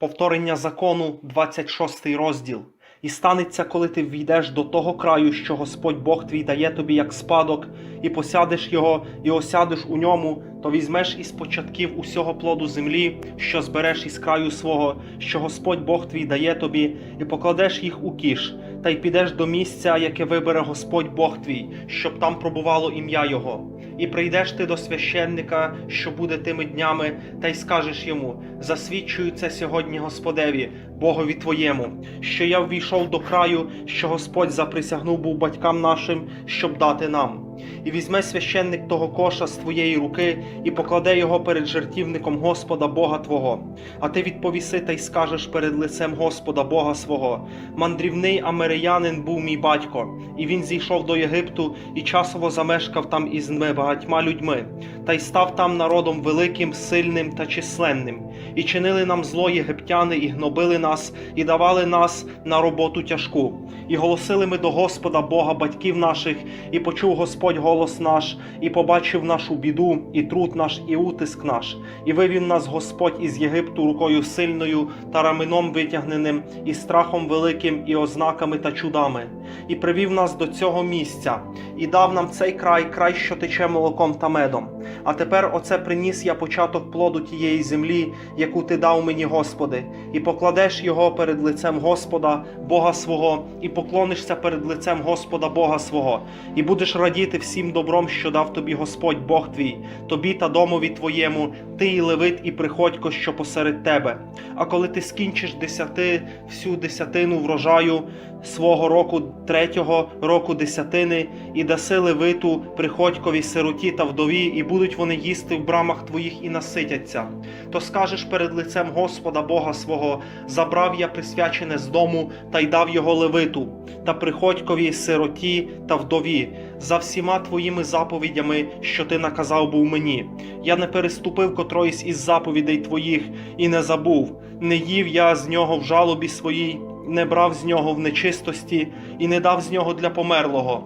Повторення закону, 26 розділ. І станеться, коли ти війдеш до того краю, що Господь Бог твій дає тобі як спадок, і посядеш його, і осядеш у ньому, то візьмеш із початків усього плоду землі, що збереш із краю свого, що Господь Бог твій дає тобі, і покладеш їх у кіш, та й підеш до місця, яке вибере Господь Бог твій, щоб там пробувало ім'я Його. І прийдеш ти до священника, що буде тими днями, та й скажеш йому: засвідчую це сьогодні Господеві, Богові твоєму, що я ввійшов до краю, що Господь заприсягнув був батькам нашим, щоб дати нам. І візьме священник того коша з твоєї руки і покладе його перед жертівником Господа Бога Твого. А ти відповіси та й скажеш перед лицем Господа Бога свого. Мандрівний америянин був мій батько, і він зійшов до Єгипту і часово замешкав там із багатьма людьми, та й став там народом великим, сильним та численним. І чинили нам зло єгиптяни, і гнобили нас, і давали нас на роботу тяжку. І голосили ми до Господа Бога батьків наших, і почув Господь голос наш, і побачив нашу біду, і труд наш, і утиск наш, і вивів нас Господь із Єгипту рукою сильною та раменом витягненим, і страхом великим, і ознаками та чудами, і привів нас до цього місця, і дав нам цей край, край, що тече молоком та медом. А тепер оце приніс я початок плоду тієї землі, яку ти дав мені, Господи, і покладеш його перед лицем Господа, Бога свого, і поклонишся перед лицем Господа Бога свого, і будеш радіти всім добром, що дав тобі Господь Бог твій, тобі та домові твоєму, ти і левит, і приходько, що посеред тебе. А коли ти скінчиш десяти всю десятину врожаю свого року третього року десятини, і даси левиту приходькові сироті та вдові, і будуть вони їсти в брамах твоїх і наситяться. То скажеш перед лицем Господа Бога свого: забрав я присвячене з дому та й дав його левиту, та приходькові сироті та вдові, за всіма твоїми заповідями, що ти наказав був мені. Я не переступив котроїсь із заповідей твоїх і не забув. Не їв я з нього в жалобі своїй, не брав з нього в нечистості і не дав з нього для померлого.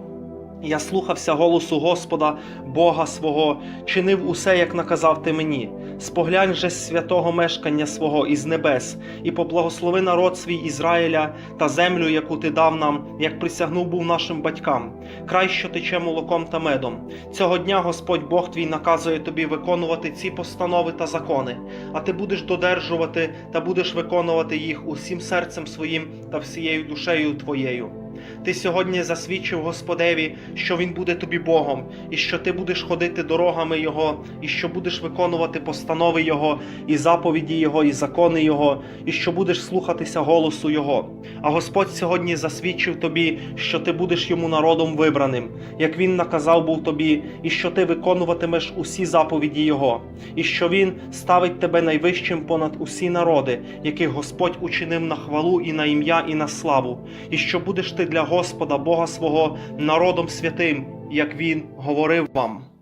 Я слухався голосу Господа, Бога свого, чинив усе, як наказав ти мені. Споглянь же з святого мешкання свого із небес, і поблагослови народ свій Ізраїля та землю, яку ти дав нам, як присягнув був нашим батькам, край, що тече молоком та медом. Цього дня Господь Бог твій наказує тобі виконувати ці постанови та закони, а ти будеш додержувати та будеш виконувати їх усім серцем своїм та всією душею твоєю. Ти сьогодні засвідчив Господеві, що Він буде тобі Богом, і що ти будеш ходити дорогами Його, і що будеш виконувати постанови Його, і заповіді Його, і закони Його, і що будеш слухатися голосу Його. А Господь сьогодні засвідчив тобі, що ти будеш йому народом вибраним, як він наказав був тобі, і що ти виконуватимеш усі заповіді Його, і що Він ставить тебе найвищим понад усі народи, яких Господь учинив на хвалу і на ім'я, і на славу, і що будеш ти для Господа Бога свого народом святим, як Він говорив вам.